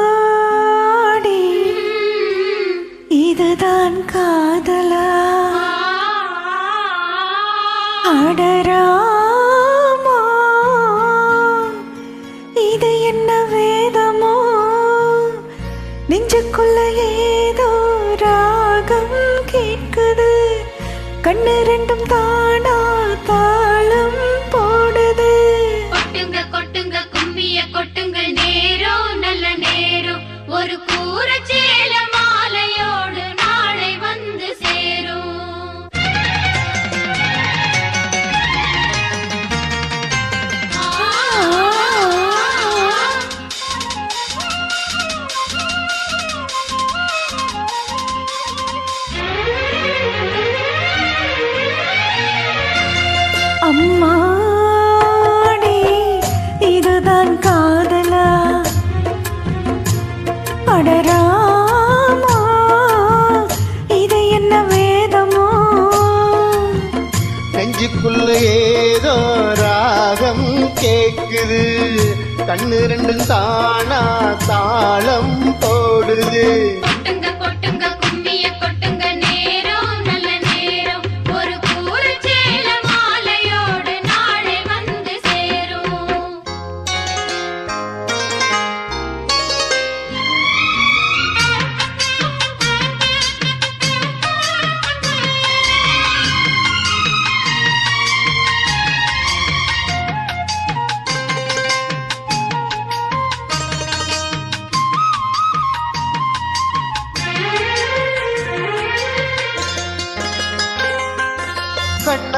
அம்மாடி இதுதான் காதலா? அடராமா இது என்ன வேதமோ? நெஞ்சுக்குள்ள ஏதோ ராகம் கேட்குது. கண்ணு ரெண்டும் தானா தான் கேக்குது. கண்ணு ரெண்டும் தானா தாளம் போடுது.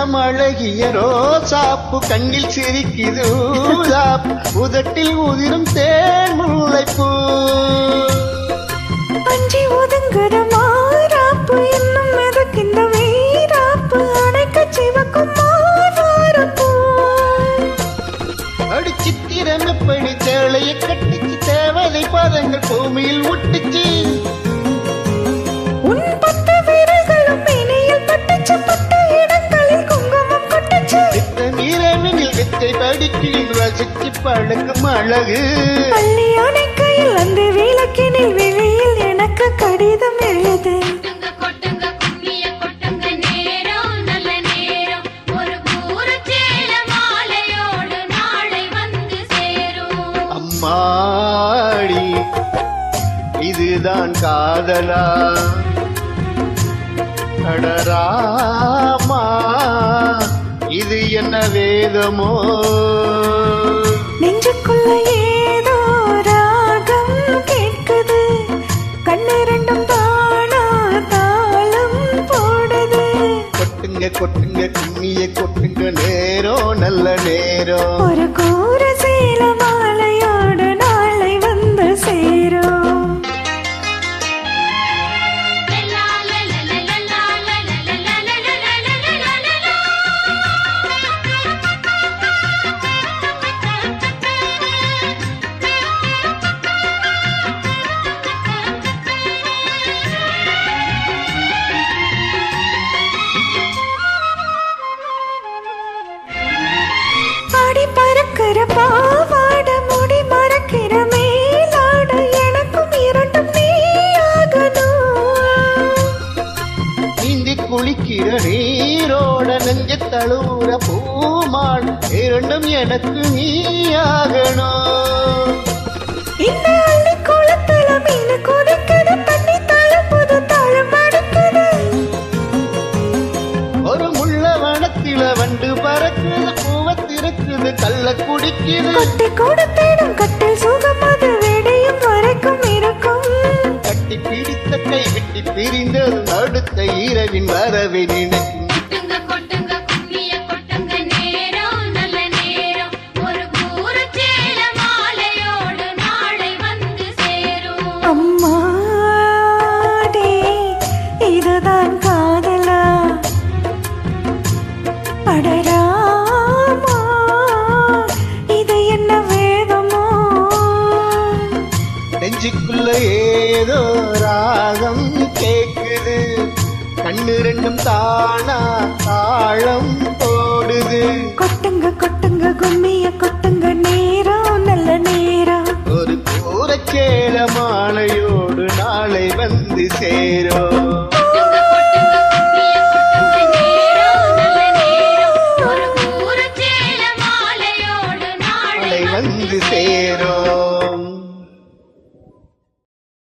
கண்ணம் அழகிய ரோசாப்பு கண்ணில் சிரிக்குது உதட்டில் உதிரும் தேன் முல்லைப்பூ. பஞ்சி ஒதுங்குற படிக்கிறேன் ரசிச்சு பழக்கும் அழகு. பள்ளி அணைக்கையில் அந்த விளக்கினில் வெளியில் எனக்கு கடிதம் எழுது. அம்மாடி இதுதான் காதலா. அடராமா இது என்ன வேதமோ? நெஞ்சுக்குள்ள ஏதோ ராகம் கேட்குது. கண்ணு ரெண்டும் தானா தாளம் போடுது. கொட்டுங்க கொட்டுங்க கும்மிய கொட்டுங்க. நேரம் நல்ல நேரம் ஒரு கூற சேல மாலையோடு நாளை வந்து சேரும். தழும்புது தழும் அடிக்குது. ஒரு முள்ள வனத்தில வண்டு பறக்குது பூவத்திருக்குது கள்ள குடிக்குது. கொட்டி கொடுத்திடும் கட்டில் சுகம் அது வெடியும் வரைக்கும் இருக்கும். கட்டி பிடித்த கை விட்டு பிரிந்தது அடுத்த இரவின் வரவை நினைக்கும் நெஞ்சுக்குள்ள ஏதோ ராகம் கேக்குது. கண்ணு ரெண்டும் தானா தாளம் போடுது. கொட்டுங்க கொட்டுங்க கும்மிய கொட்டுங்க.